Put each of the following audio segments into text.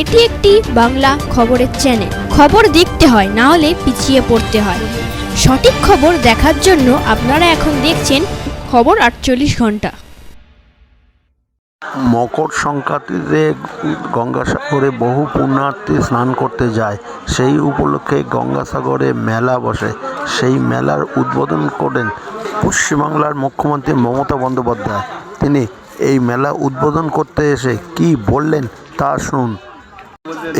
এটি একটি বাংলা খবরের চ্যানেল খবর দেখতে হয়, না হলে পিছিয়ে পড়তে হয়। সঠিক খবর দেখার জন্য আপনারা এখন দেখছেন খবর আটচল্লিশ ঘণ্টা। মকর সংক্রান্তিতে গঙ্গাসাগরে বহু পুণ্যার্থী স্নান করতে যায়, সেই উপলক্ষে গঙ্গাসাগরে মেলা বসে। সেই মেলার উদ্বোধন করেন পশ্চিমবাংলার মুখ্যমন্ত্রী মমতা বন্দ্যোপাধ্যায়। তিনি এই মেলা উদ্বোধন করতে এসে কি বললেন তা শুনুন।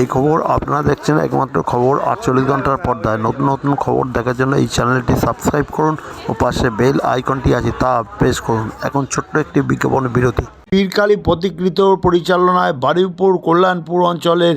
এই খবর আপনারা দেখছেন একমাত্র খবর আটচল্লিশ ঘণ্টার পর্দায়। নতুন নতুন খবর দেখার জন্য এই চ্যানেলটি সাবস্ক্রাইব করুন ও পাশে বেল আইকনটি আছে তা প্রেস করুন। এখন ছোট্ট একটি বিজ্ঞাপন বিরতি। পীরকালী প্রতিকৃত পরিচালনায় বারুইপুর, কল্যাণপুর অঞ্চলের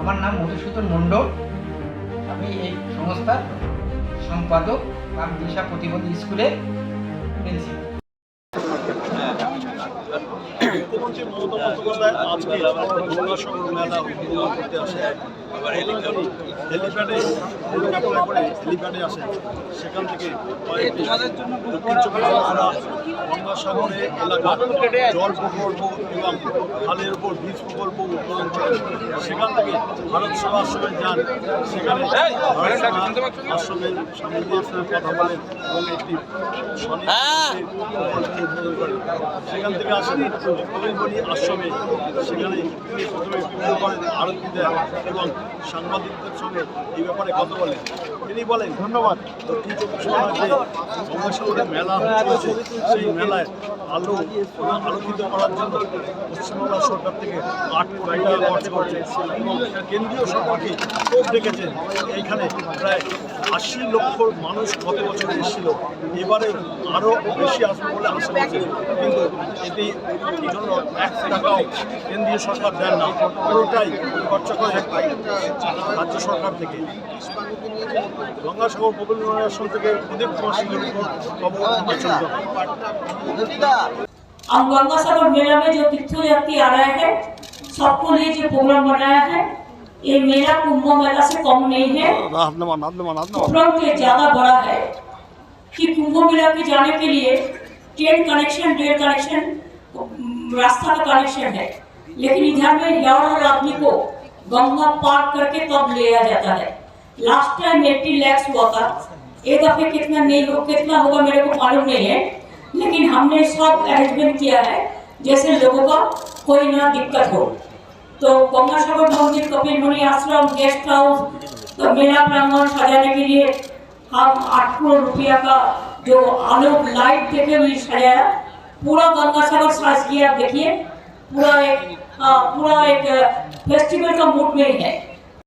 আমার নাম মধুসূদন মণ্ডল। আমি এই সংস্থার সম্পাদক আর দিশা প্রতিবন্ধী স্কুলে প্রিন্সিপাল। মুখ্যমন্ত্রী মমতা বন্দ্যোপাধ্যায় আজকে মেলা করতে আসে। হেলিপ্যাডে হেলিকপ্টারে করে হেলিপ্যাডে আসে। সেখান থেকে দক্ষিণ চব্বিশ পরগনা গঙ্গাসাগরে এলাকার জল প্রকল্প এবং খালের উপর বীজ প্রকল্প উদ্বোধন করেন সেখান থেকে ভারত সেবা আশ্রমে যান। সেখানে আশ্রমের স্বামীজির সঙ্গে কথা বলেন এবং একটি করেন সেখান থেকে আসেন আশ্রমে। সেখানে প্রথমে আরতি দেন এবং সাংবাদিকদের সঙ্গে এই ব্যাপারে কথা বলেন তিনি বলেন ধন্যবাদ। দক্ষিণ চব্বিশ পরগনায় যে গঙ্গাসাগরের মেলা হচ্ছে সেই মেলায় আলো আলোকিত করার জন্য পশ্চিমবাংলা সরকার থেকে আট কোটি টাকা খরচ করছে। এবং কেন্দ্রীয় সরকারকে ক্ষোভ ডেকেছেন এইখানে প্রায় আশি লক্ষ মানুষ গত বছর এসেছিল। এবারে আরও বেশি আসবে বলে আশা করছে। কিন্তু এটি জন্য এক টাকাও কেন্দ্রীয় সরকার দেন না? পুরোটাই খরচা করে রাজ্য সরকার থেকে। গঙ্গাসাগর প্রবীণ আসন থেকে প্রদীপ কুমার সিংহের উপর খবর और गंगा सागर मेला में जो तीर्थ यात्री आ रहे हैं सबको लिए जो प्रोग्राम बनाया है ये मेला कुंभ मेला से कम नहीं है उपरांत ज़्यादा बड़ा है कि कुंभ मेला के जाने के लिए ट्रेन कनेक्शन रेल कनेक्शन रास्ता का कनेक्शन है लेकिन इधर में ग्यारह आदमी को गंगा पार करके कब लिया जाता है लास्ट टाइम एट्टी लैक्स हुआ था एक दफे कितना नहीं हो कितना होगा मेरे को मालूम नहीं है लेकिन हमने सब अरेंजमेंट किया है जैसे लोगों का कोई ना दिक्कत हो। तो गंगासागर मंदिर कपिल मुनि आश्रम गेस्ट हाउस तो मेला प्रांगण सजाने के लिए हम आठ करोड़ रुपया का जो आलोक लाइट देखे हुए सजाया पूरा गंगासागर साज किया। देखिए पूरा एक आ, पूरा एक फेस्टिवल का मूड में है।